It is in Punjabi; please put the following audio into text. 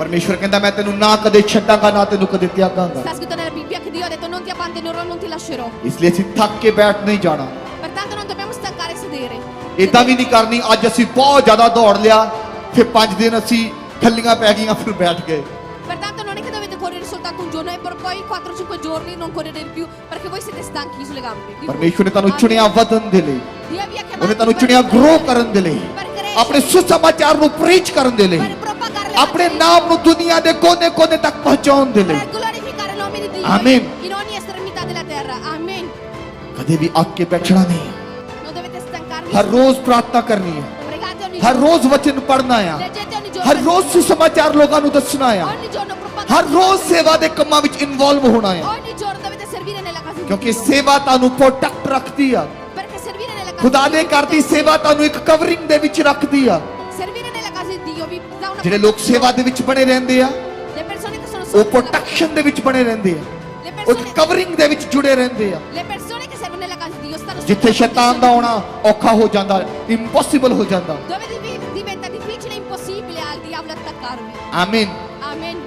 ਪਰਮੇਸ਼ਵਰ ਕਹਿੰਦਾ ਮੈਂ ਤੈਨੂੰ ਨਾ ਕਦੇ ਛੱਡਾਂਗਾ ਨਾ ਤੈਨੂੰ ਕਦੇ ਤਿਆਗਾਂਗਾ Sta scritto nella Bibbia che Dio ha detto non ti abbandonerò, non ti lascerò. ਇਸ ਲਈ ਅਸੀਂ ਥੱਕ ਕੇ ਬੈਠ ਨਹੀਂ ਜਾਣਾ Pertanto non dobbiamo stancare e sedere. ਇਦਾਂ ਵੀ ਨਹੀਂ ਕਰਨੀ ਅੱਜ ਅਸੀਂ ਬਹੁਤ ਜ਼ਿਆਦਾ ਦੌੜ ਲਿਆ ਫਿਰ 5 ਦਿਨ ਅਸੀਂ ਖੱਲੀਆਂ ਪੈ ਗਈਆਂ ਫਿਰ ਬੈਠ ਗਏ Pertanto non è che dovete correre soltanto un giorno e per poi 4-5 giorni non correre di più perché voi siete stanchi sulle gambe. di ਪਰਮੇਸ਼ਵਰ ਨੇ più. ਤੁਹਾਨੂੰ ਚੁਣਿਆ ਵਧਣ ਦੇ ਲਈ Dio vi ha chiamato ਉਹਨੇ ਤੁਹਾਨੂੰ per ਚੁਣਿਆ crescere, ਗਰੋ ਕਰਨ ਦੇ ਲਈ per crescere, ਆਪਣੇ ਸੁਸਮਾਚਾਰ ਨੂੰ ਪ੍ਰੀਚ ਕਰਨ ਦੇ ਲਈ per ਆਪਣੇ ਨਾਮ ਨੂੰ ਦੁਨੀਆ ਦੇ ਕੋਨੇ-ਕੋਨੇ ਤੱਕ ਪਹੁੰਚਾਉਣ ਦੇ ਲਈ. Amen. ਕਦੇ ਵੀ ਅੱਕ ਕੇ ਬੈਠਣਾ ਨਹੀਂ. ਹਰ ਰੋਜ਼ ਪ੍ਰਾਰਥਨਾ ਕਰਨੀ ਹੈ ਹਰ. ਰੋਜ਼ ਵਚਨ ਪੜ੍ਹਨਾ ਆ. ਹਰ ਰੋਜ਼ ਸੁਸਮਾਚਾਰ ਲੋਕਾਂ ਨੂੰ ਦੱਸਣਾ ਆ. ਹਰ ਰੋਜ਼ ਸੇਵਾ ਦੇ ਕੰਮਾਂ ਵਿੱਚ ਇਨਵੋਲਵ ਹੋਣਾ ਆ ਕਿਉਂਕਿ. ਸੇਵਾ ਤੁਹਾਨੂੰ ਪ੍ਰੋਟੈਕਟ ਰੱਖਦੀ ਆ ਖੁਦਾ Dio ਕਰਦੀ ਸੇਵਾ ਤੁਹਾਨੂੰ ਇੱਕ ਕਵਰਿੰਗ ਦੇ ਵਿੱਚ ਰੱਖਦੀ ਆ di Dio vi dà una ਜਿਹੜੇ ਲੋਕ ਸੇਵਾ ਦੇ ਵਿੱਚ ਬਣੇ ਰਹਿੰਦੇ ਆ Le persone che sono ਉਹ sotto ਪ੍ਰੋਟੈਕਸ਼ਨ ਦੇ ਵਿੱਚ ਬਣੇ ਰਹਿੰਦੇ ਆ Le ਉਹ persone, ਕਵਰਿੰਗ ਦੇ ਵਿੱਚ ਜੁੜੇ ਰਹਿੰਦੇ ਆ le persone che servono nella casa di Dio stanno sotto ਜਿੱਥੇ la ਸ਼ੈਤਾਨ ਦਾ protezione ਆਉਣਾ ਔਖਾ ਹੋ ਜਾਂਦਾ ਇੰਪੋਸੀਬਲ ਹੋ ਜਾਂਦਾ di Dio. Dove div- diventa difficile e impossibile al diavolo attaccarvi. ਆਮੀਨ Amen.